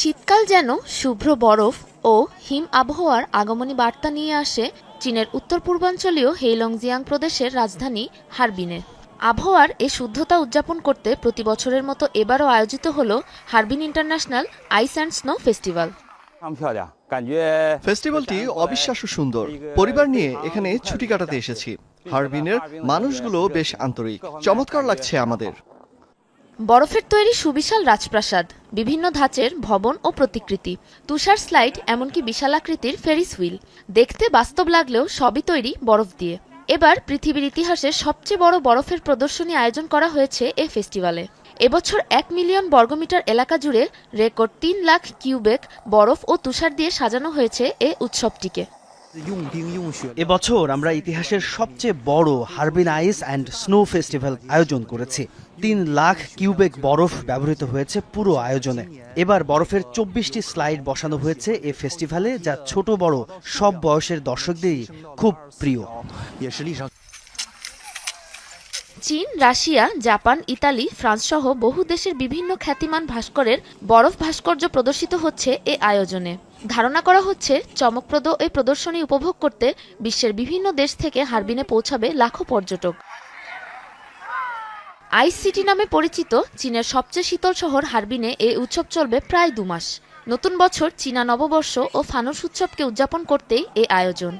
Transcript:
শীতকাল যেন শুভ্র বরফ ও হিম আবহাওয়ার আগমনী বার্তা নিয়ে আসে চীনের উত্তর পূর্বাঞ্চলীয় হেইলংজিয়াং প্রদেশের রাজধানী হারবিনে। আবহাওয়ার এ শুদ্ধতা উদযাপন করতে প্রতি বছরের মতো এবারও আয়োজিত হল Harbin international ice and snow festival ফেস্টিভ্যালটি অবিশ্বাস্য সুন্দর। পরিবার নিয়ে এখানে ছুটি কাটাতে এসেছি। হারবিনের মানুষগুলো বেশ আন্তরিক। চমৎকার লাগছে আমাদের। বরফের তৈরি সুবিশাল রাজপ্রাসাদ, বিভিন্ন ধাঁচের ভবন ও প্রতিকৃতি। তুষার স্লাইড এমনকি বিশাল আকৃতির ফেরিস হুইল। দেখতে বাস্তব লাগলেও সবই তৈরি বরফ দিয়ে। এবার পৃথিবীর ইতিহাসে সবচেয়ে বড় বরফের প্রদর্শনী আয়োজন করা হয়েছে এ ফেস্টিভ্যালে এবছর এক মিলিয়ন বর্গমিটার এলাকা জুড়ে রেকর্ড তিন লাখ কিউবেক বরফ ও তুষার দিয়ে সাজানো হয়েছে এ উৎসবটিকে। এবছর আমরা ইতিহাসের সবচেয়ে বড় Harbin ice and snow festival আয়োজন করেছি তিন লাখ কিউবেক বরফ ব্যবহৃত হয়েছে পুরো আয়োজনে এবার বরফের চব্বিশটি স্লাইড বসানো হয়েছে এ ফেস্টিভ্যালে যা ছোট বড় সব বয়সের দর্শকদেরই খুব প্রিয় চীন রাশিয়া জাপান ইতালি ফ্রান্স সহ বহু দেশের বিভিন্ন খ্যাতিমান ভাস্করের বরফ ভাস্কর্য প্রদর্শিত হচ্ছে এ আয়োজনে ধারণা করা হচ্ছে চমকপ্রদ এই প্রদর্শনী উপভোগ করতে বিশ্বের বিভিন্ন দেশ থেকে হারবিনে পৌঁছাবে লাখো পর্যটক। আইস সিটি নামে পরিচিত চীনের সবচেয়ে শীতল শহর হারবিনে এই উৎসব চলবে প্রায় দু মাস নতুন বছর চীনা নববর্ষ ও ফানুস উৎসবকে উদযাপন করতেই এই আয়োজন।